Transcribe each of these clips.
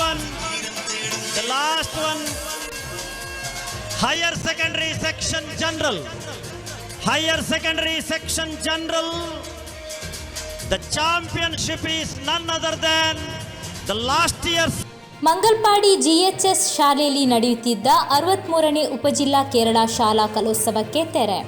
one, the last one, higher secondary section general, higher secondary section general. The championship is none other than the last year's Mangalpady ಜಿಎಚ್ಎಸ್ ಶಾಲೆಯಲ್ಲಿ ನಡೆಯುತ್ತಿದ್ದ ಅರವತ್ಮೂರನೇ ಉಪಜಿಲ್ಲಾ ಕೇರಳ ಶಾಲಾ ಕಲೋತ್ಸವಕ್ಕೆ ತೆರೆ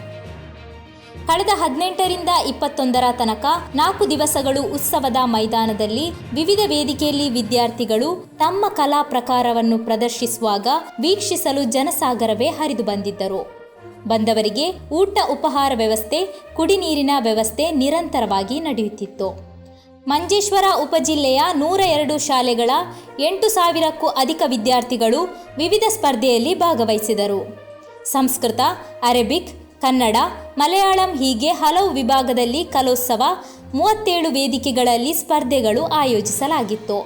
ಕಳೆದ ಹದಿನೆಂಟರಿಂದ ಇಪ್ಪತ್ತೊಂದರ ತನಕ ನಾಲ್ಕು ದಿವಸಗಳು ಉತ್ಸವದ ಮೈದಾನದಲ್ಲಿ ವಿವಿಧ ವೇದಿಕೆಯಲ್ಲಿ ವಿದ್ಯಾರ್ಥಿಗಳು ತಮ್ಮ ಕಲಾ ಪ್ರಕಾರವನ್ನು ಪ್ರದರ್ಶಿಸುವಾಗ ವೀಕ್ಷಿಸಲು ಜನಸಾಗರವೇ ಹರಿದು ಬಂದಿದ್ದರು. ಬಂದವರಿಗೆ ಊಟ ಉಪಹಾರ ವ್ಯವಸ್ಥೆ, ಕುಡಿನೀರಿನ ವ್ಯವಸ್ಥೆ ನಿರಂತರವಾಗಿ ನಡೆಯುತ್ತಿತ್ತು. ಮಂಜೇಶ್ವರ ಉಪಜಿಲ್ಲೆಯ ನೂರ ಎರಡು ಶಾಲೆಗಳ ಎಂಟು ಸಾವಿರಕ್ಕೂ ಅಧಿಕ ವಿದ್ಯಾರ್ಥಿಗಳು ವಿವಿಧ ಸ್ಪರ್ಧೆಯಲ್ಲಿ ಭಾಗವಹಿಸಿದರು. ಸಂಸ್ಕೃತ, ಅರೇಬಿಕ್ ಕನ್ನಡ, ಮಲಯಾಳಂ ಹೀಗೆ ಹಲವು ವಿಭಾಗದಲ್ಲಿ ಕಲೋತ್ಸವ, ಮೂವತ್ತೇಳು ವೇದಿಕೆಗಳಲ್ಲಿ ಸ್ಪರ್ಧೆಗಳು ಆಯೋಜಿಸಲಾಗಿತ್ತು.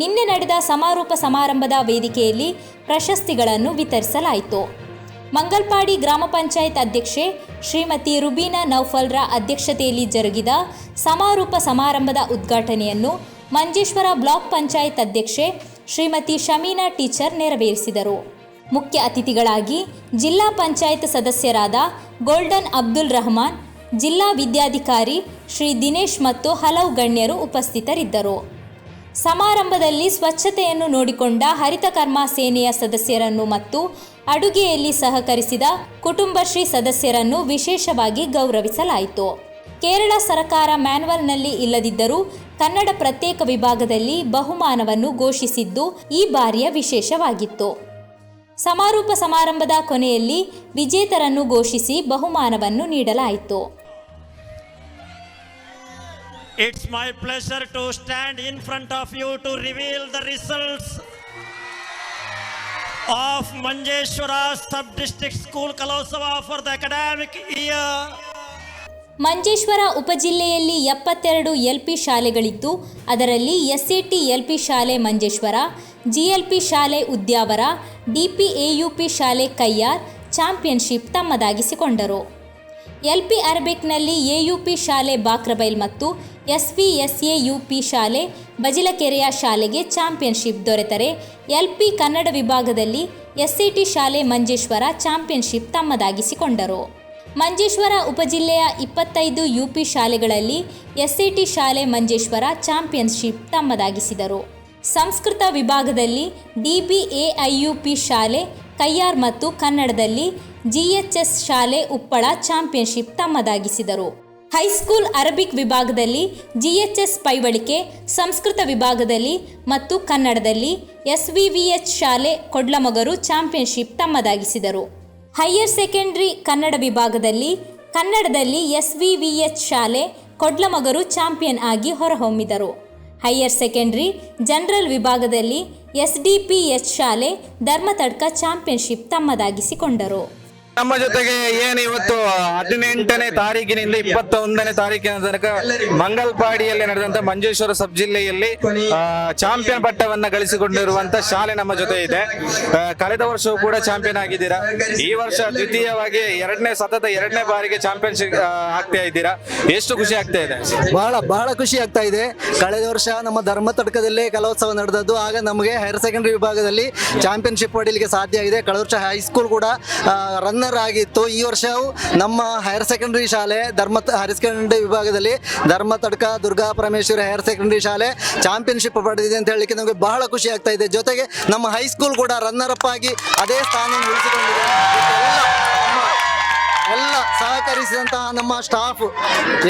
ನಿನ್ನೆ ನಡೆದ ಸಮಾರೋಪ ಸಮಾರಂಭದ ವೇದಿಕೆಯಲ್ಲಿ ಪ್ರಶಸ್ತಿಗಳನ್ನು ವಿತರಿಸಲಾಯಿತು. ಮಂಗಲ್ಪಾಡಿ ಗ್ರಾಮ ಪಂಚಾಯತ್ ಅಧ್ಯಕ್ಷೆ ಶ್ರೀಮತಿ ರುಬೀನಾ ನೌಫಲ್ರ ಅಧ್ಯಕ್ಷತೆಯಲ್ಲಿ ಜರುಗಿದ ಸಮಾರೋಪ ಸಮಾರಂಭದ ಉದ್ಘಾಟನೆಯನ್ನು ಮಂಜೇಶ್ವರ ಬ್ಲಾಕ್ ಪಂಚಾಯತ್ ಅಧ್ಯಕ್ಷೆ ಶ್ರೀಮತಿ ಶಮೀನಾ ಟೀಚರ್ ನೆರವೇರಿಸಿದರು. ಮುಖ್ಯ ಅತಿಥಿಗಳಾಗಿ ಜಿಲ್ಲಾ ಪಂಚಾಯತ್ ಸದಸ್ಯರಾದ ಗೋಲ್ಡನ್ ಅಬ್ದುಲ್ ರಹಮಾನ್, ಜಿಲ್ಲಾ ವಿದ್ಯಾಧಿಕಾರಿ ಶ್ರೀ ದಿನೇಶ್ ಮತ್ತು ಹಲವು ಗಣ್ಯರು ಉಪಸ್ಥಿತರಿದ್ದರು. ಸಮಾರಂಭದಲ್ಲಿ ಸ್ವಚ್ಛತೆಯನ್ನು ನೋಡಿಕೊಂಡ ಹರಿತ ಕರ್ಮ ಸೇನೆಯ ಸದಸ್ಯರನ್ನು ಮತ್ತು ಅಡುಗೆಯಲ್ಲಿ ಸಹಕರಿಸಿದ ಕುಟುಂಬಶ್ರೀ ಸದಸ್ಯರನ್ನು ವಿಶೇಷವಾಗಿ ಗೌರವಿಸಲಾಯಿತು. ಕೇರಳ ಸರ್ಕಾರ ಮ್ಯಾನ್ವಲ್ನಲ್ಲಿ ಇಲ್ಲದಿದ್ದರೂ ಕನ್ನಡ ಪ್ರತ್ಯೇಕ ವಿಭಾಗದಲ್ಲಿ ಬಹುಮಾನವನ್ನು ಘೋಷಿಸಿದ್ದು ಈ ಬಾರಿಯ ವಿಶೇಷವಾಗಿತ್ತು. ಸಮಾರೋಪ ಸಮಾರಂಭದ ಕೊನೆಯಲ್ಲಿ ವಿಜೇತರನ್ನು ಘೋಷಿಸಿ ಬಹುಮಾನವನ್ನು ನೀಡಲಾಯಿತು. It's my pleasure to stand in front of you to reveal the results of Manjeshwar sub district school Kalotsava for the academic year Manjeshwar ಉಪಜಿಲ್ಲೆಯಲ್ಲಿ ಎಪ್ಪತ್ತೆರಡು ಎಲ್ಪಿ ಶಾಲೆಗಳಿದ್ದು, ಅದರಲ್ಲಿ ಎಸ್ಸಿಟಿ ಎಲ್ಪಿ ಶಾಲೆ ಮಂಜೇಶ್ವರ, ಜಿಎಲ್ಪಿ ಶಾಲೆ Udyavara, D P A U P ಶಾಲೆ Kayyar championship ತಮ್ಮದಾಗಿಸಿಕೊಂಡರು. LP ಅರಬಿಕ್ನಲ್ಲಿ ಎಯುಪಿ ಶಾಲೆ ಬಾಕ್ರಬೈಲ್ ಮತ್ತು ಎಸ್ವಿಎಸ್ಎಯುಪಿ ಶಾಲೆ ಬಜಿಲಕೆರೆಯ ಶಾಲೆಗೆ ಚಾಂಪಿಯನ್ಶಿಪ್ ದೊರೆತರೆ. ಎಲ್ಪಿ ಕನ್ನಡ ವಿಭಾಗದಲ್ಲಿ ಎಸ್ಸಿಟಿ ಶಾಲೆ ಮಂಜೇಶ್ವರ ಚಾಂಪಿಯನ್ಶಿಪ್ ತಮ್ಮದಾಗಿಸಿಕೊಂಡರು. ಮಂಜೇಶ್ವರ ಉಪಜಿಲ್ಲೆಯ ಇಪ್ಪತ್ತೈದು ಯುಪಿ ಶಾಲೆಗಳಲ್ಲಿ ಎಸ್ಸಿಟಿ ಶಾಲೆ ಮಂಜೇಶ್ವರ ಚಾಂಪಿಯನ್ಶಿಪ್ ತಮ್ಮದಾಗಿಸಿದರು. ಸಂಸ್ಕೃತ ವಿಭಾಗದಲ್ಲಿ ಡಿಬಿಎಐಯುಪಿ ಶಾಲೆ ಕೈಯಾರ್ ಮತ್ತು ಕನ್ನಡದಲ್ಲಿ ಜಿಎಚ್ಎಸ್ ಶಾಲೆ ಉಪ್ಪಳ ಚಾಂಪಿಯನ್ಶಿಪ್ ತಮ್ಮದಾಗಿಸಿದರು. ಹೈಸ್ಕೂಲ್ ಅರಬಿಕ್ ವಿಭಾಗದಲ್ಲಿ ಜಿಎಚ್ಎಸ್ ಪೈವಳಿಕೆ, ಸಂಸ್ಕೃತ ವಿಭಾಗದಲ್ಲಿ ಮತ್ತು ಕನ್ನಡದಲ್ಲಿ ಎಸ್ವಿವಿಎಚ್ ಶಾಲೆ ಕೊಡ್ಲಮಗರು ಚಾಂಪಿಯನ್ಶಿಪ್ ತಮ್ಮದಾಗಿಸಿದರು. ಹೈಯರ್ ಸೆಕೆಂಡರಿ ಕನ್ನಡ ವಿಭಾಗದಲ್ಲಿ, ಕನ್ನಡದಲ್ಲಿ ಎಸ್ ವಿ ವಿ ಎಚ್ ಶಾಲೆ ಕೊಡ್ಲಮಗರು ಚಾಂಪಿಯನ್ ಆಗಿ ಹೊರಹೊಮ್ಮಿದರು. ಹೈಯರ್ ಸೆಕೆಂಡರಿ ಜನರಲ್ ವಿಭಾಗದಲ್ಲಿ ಎಸ್ ಡಿ ಪಿ ಎಚ್ ಶಾಲೆ ಧರ್ಮತಡ್ಕ ಚಾಂಪಿಯನ್ಶಿಪ್ ತಮ್ಮದಾಗಿಸಿಕೊಂಡರು. ನಮ್ಮ ಜೊತೆಗೆ ಏನು ಇವತ್ತು ಹದಿನೆಂಟನೇ ತಾರೀಕಿನಿಂದ ಇಪ್ಪತ್ತೊಂದನೇ ತಾರೀಕಿನ ತನಕ ಮಂಗಲ್ಪಾಡಿಯಲ್ಲಿ ನಡೆದಂತ ಮಂಜೇಶ್ವರ ಸಬ್ ಜಿಲ್ಲೆಯಲ್ಲಿ ಚಾಂಪಿಯನ್ ಪಟ್ಟವನ್ನ ಗಳಿಸಿಕೊಂಡಿರುವಂತ ಶಾಲೆ ನಮ್ಮ ಜೊತೆ ಇದೆ. ಕಳೆದ ವರ್ಷವೂ ಕೂಡ ಚಾಂಪಿಯನ್ ಆಗಿದ್ದೀರಾ? ಈ ವರ್ಷ ದ್ವಿತೀಯವಾಗಿ ಎರಡನೇ, ಸತತ ಎರಡನೇ ಬಾರಿಗೆ ಚಾಂಪಿಯನ್ಶಿಪ್ ಆಗ್ತಾ ಇದ್ದೀರಾ? ಎಷ್ಟು ಖುಷಿ ಆಗ್ತಾ ಇದೆ? ಬಹಳ ಬಹಳ ಖುಷಿ ಆಗ್ತಾ ಇದೆ. ಕಳೆದ ವರ್ಷ ನಮ್ಮ ಧರ್ಮ ತಡಕದಲ್ಲಿ ಕಲೋತ್ಸವ ನಡೆದದ್ದು. ಆಗ ನಮಗೆ ಹೈಯರ್ ಸೆಕೆಂಡರಿ ವಿಭಾಗದಲ್ಲಿ ಚಾಂಪಿಯನ್ಶಿಪ್ ಪಡೀಲಿಕ್ಕೆ ಸಾಧ್ಯ ಆಗಿದೆ. ಕಳೆದ ವರ್ಷ ಹೈಸ್ಕೂಲ್ ಕೂಡ ರನ್ನರ್ ಆಗಿತ್ತು ಈ ವರ್ಷವೂ ನಮ್ಮ ಹೈಯರ್ ಸೆಕೆಂಡರಿ ಶಾಲೆ ಧರ್ಮ ಹೈಯರ್ ಸೆಕೆಂಡರಿ ವಿಭಾಗದಲ್ಲಿ Dharmathadka Durga Parameshwari higher secondary ಶಾಲೆ ಚಾಂಪಿಯನ್ಶಿಪ್ ಪಡೆದಿದೆ ಅಂತ ಹೇಳಲಿಕ್ಕೆ ನಮಗೆ ಬಹಳ ಖುಷಿ ಆಗ್ತಾ ಇದೆ. ಜೊತೆಗೆ ನಮ್ಮ ಹೈಸ್ಕೂಲ್ ಕೂಡ ರನ್ನರ್ ಅಪ್ ಆಗಿ ಅದೇ ಸ್ಥಾನ ಉಳಿಸಿಕೊಂಡಿದೆ ಎಲ್ಲ ಸಹಕರಿಸಿದಂತಹ ನಮ್ಮ ಸ್ಟಾಫ್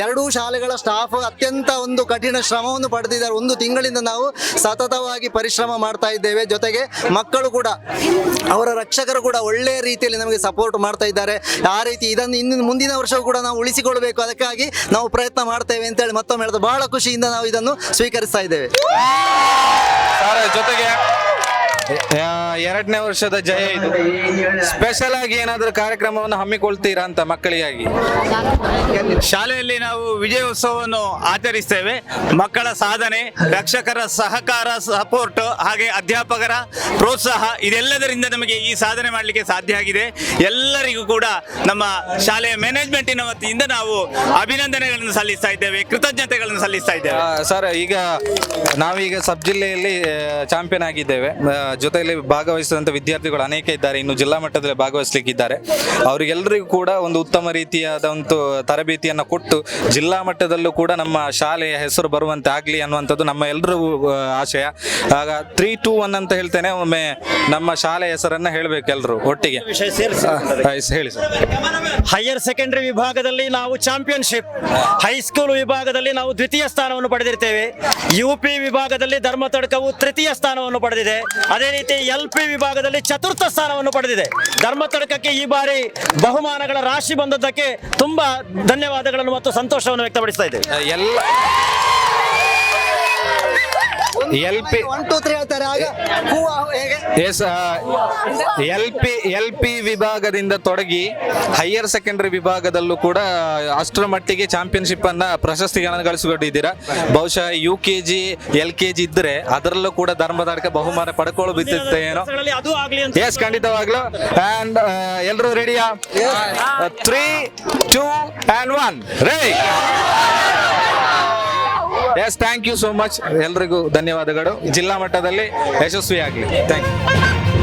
ಎರಡೂ ಶಾಲೆಗಳ ಸ್ಟಾಫ್ ಅತ್ಯಂತ ಒಂದು ಕಠಿಣ ಶ್ರಮವನ್ನು ಪಡೆದಿದ್ದಾರೆ. ಒಂದು ತಿಂಗಳಿಂದ ನಾವು ಸತತವಾಗಿ ಪರಿಶ್ರಮ ಮಾಡ್ತಾ ಇದ್ದೇವೆ. ಜೊತೆಗೆ ಮಕ್ಕಳು ಕೂಡ, ಅವರ ರಕ್ಷಕರು ಕೂಡ ಒಳ್ಳೆಯ ರೀತಿಯಲ್ಲಿ ನಮಗೆ ಸಪೋರ್ಟ್ ಮಾಡ್ತಾ ಇದ್ದಾರೆ. ಆ ರೀತಿ ಇದನ್ನು ಇನ್ನು ಮುಂದಿನ ವರ್ಷವೂ ಕೂಡ ನಾವು ಉಳಿಸಿಕೊಳ್ಳಬೇಕು ಅದಕ್ಕಾಗಿ ನಾವು ಪ್ರಯತ್ನ ಮಾಡ್ತೇವೆ ಅಂತೇಳಿ ಮತ್ತೊಮ್ಮೆ ಹೇಳಿದ ಬಹಳ ಖುಷಿಯಿಂದ ನಾವು ಇದನ್ನು ಸ್ವೀಕರಿಸ್ತಾ ಇದ್ದೇವೆ. ಜೊತೆಗೆ ಎರಡನೇ ವರ್ಷದ ಜಯ ಇದು. ಸ್ಪೆಷಲ್ ಆಗಿ ಏನಾದರೂ ಕಾರ್ಯಕ್ರಮವನ್ನು ಹಮ್ಮಿಕೊಳ್ತೀರಾ ಅಂತ ಮಕ್ಕಳಿಗಾಗಿ? ಶಾಲೆಯಲ್ಲಿ ನಾವು ವಿಜಯೋತ್ಸವವನ್ನು ಆಚರಿಸ್ತೇವೆ. ಮಕ್ಕಳ ಸಾಧನೆ, ರಕ್ಷಕರ ಸಹಕಾರ ಸಪೋರ್ಟ್ ಹಾಗೆ ಅಧ್ಯಾಪಕರ ಪ್ರೋತ್ಸಾಹ, ಇದೆಲ್ಲದರಿಂದ ನಮಗೆ ಈ ಸಾಧನೆ ಮಾಡಲಿಕ್ಕೆ ಸಾಧ್ಯ ಆಗಿದೆ. ಎಲ್ಲರಿಗೂ ಕೂಡ ನಮ್ಮ ಶಾಲೆಯ ಮ್ಯಾನೇಜ್ಮೆಂಟಿನ ವತಿಯಿಂದ ನಾವು ಅಭಿನಂದನೆಗಳನ್ನು ಸಲ್ಲಿಸ್ತಾ ಇದ್ದೇವೆ, ಕೃತಜ್ಞತೆಗಳನ್ನು ಸಲ್ಲಿಸ್ತಾ ಇದ್ದೇವೆ. ಸರ್, ಈಗ ನಾವೀಗ ಸಬ್ ಜಿಲ್ಲೆಯಲ್ಲಿ ಚಾಂಪಿಯನ್ ಆಗಿದ್ದೇವೆ. ಜೊತೆಯಲ್ಲಿ ಭಾಗವಹಿಸಿದಂಥ ವಿದ್ಯಾರ್ಥಿಗಳು ಅನೇಕ ಇದ್ದಾರೆ. ಇನ್ನು ಜಿಲ್ಲಾ ಮಟ್ಟದಲ್ಲಿ ಭಾಗವಹಿಸಲಿಕ್ಕಿದ್ದಾರೆ. ಅವರಿಗೆಲ್ಲರಿಗೂ ಕೂಡ ಒಂದು ಉತ್ತಮ ರೀತಿಯಾದ ಒಂದು ತರಬೇತಿಯನ್ನು ಕೊಟ್ಟು ಜಿಲ್ಲಾ ಮಟ್ಟದಲ್ಲೂ ಕೂಡ ನಮ್ಮ ಶಾಲೆಯ ಹೆಸರು ಬರುವಂತೆ ಆಗಲಿ ಅನ್ನುವಂಥದ್ದು ನಮ್ಮ ಎಲ್ಲರಿಗೂ ಆಶಯ. ಆಗ ತ್ರೀ ಟೂ ಒನ್ ಅಂತ ಹೇಳ್ತೇನೆ. ಒಮ್ಮೆ ನಮ್ಮ ಶಾಲೆಯ ಹೆಸರನ್ನ ಹೇಳಬೇಕು ಎಲ್ಲರೂ ಒಟ್ಟಿಗೆ. ಹೇಳಿ. ಸರ್. ಹೈಯರ್ ಸೆಕೆಂಡರಿ ವಿಭಾಗದಲ್ಲಿ ನಾವು ಚಾಂಪಿಯನ್ಶಿಪ್ ಹೈಸ್ಕೂಲ್ ವಿಭಾಗದಲ್ಲಿ ನಾವು ದ್ವಿತೀಯ ಸ್ಥಾನವನ್ನು ಪಡೆದಿರ್ತೇವೆ. ಯು ಪಿ ವಿಭಾಗದಲ್ಲಿ ಧರ್ಮತಡ್ಕವು ತೃತೀಯ ಸ್ಥಾನವನ್ನು ಪಡೆದಿದೆ. ಅದೇ ರೀತಿ ಎಲ್ ಪಿ ವಿಭಾಗದಲ್ಲಿ ಚತುರ್ಥ ಸ್ಥಾನವನ್ನು ಪಡೆದಿದೆ. ಧರ್ಮ ತಡಕಕ್ಕೆ ಈ ಬಾರಿ ಬಹುಮಾನಗಳ ರಾಶಿ ಬಂದದ್ದಕ್ಕೆ ತುಂಬಾ ಧನ್ಯವಾದಗಳನ್ನು ಮತ್ತು ಸಂತೋಷವನ್ನು ವ್ಯಕ್ತಪಡಿಸ್ತಾ ಇದ್ದೇವೆ. ಎಲ್ಲ L P one two three ಹೇಳ್ತಾರೆ. ಆಗ ಹೂ ಹೇಗೆ? S L P L P ವಿಭಾಗದಿಂದ ತೊಡಗಿ ಹೈಯರ್ ಸೆಕೆಂಡರಿ ವಿಭಾಗದಲ್ಲೂ ಕೂಡ ಅಷ್ಟರ ಮಟ್ಟಿಗೆ ಚಾಂಪಿಯನ್ಶಿಪ್ ಅನ್ನ ಪ್ರಶಸ್ತಿಗಳನ್ನು ಗಳಿಸಿಕೊಂಡಿದ್ದೀರಾ. ಬಹುಶಃ U K G L K G ಇದ್ರೆ ಅದರಲ್ಲೂ ಕೂಡ ಧರ್ಮದಾರ್ಕ ಬಹುಮಾನ ಪಡ್ಕೊಳ್ಳೋ ಬಿದ್ದಿತ್ತೆ ಏನೋ. ಎಸ್ ಖಂಡಿತವಾಗ್ಲು. ಅಂಡ್ ಎಲ್ಲರೂ ರೆಡಿಯಾ three two and one ready yes thank you so much ಎಲ್ರಿಗೂ ಧನ್ಯವಾದಗಳು. ಜಿಲ್ಲಾ ಮಟ್ಟದಲ್ಲಿ ಯಶಸ್ವಿ ಆಗಲಿ ಥ್ಯಾಂಕ್ ಯು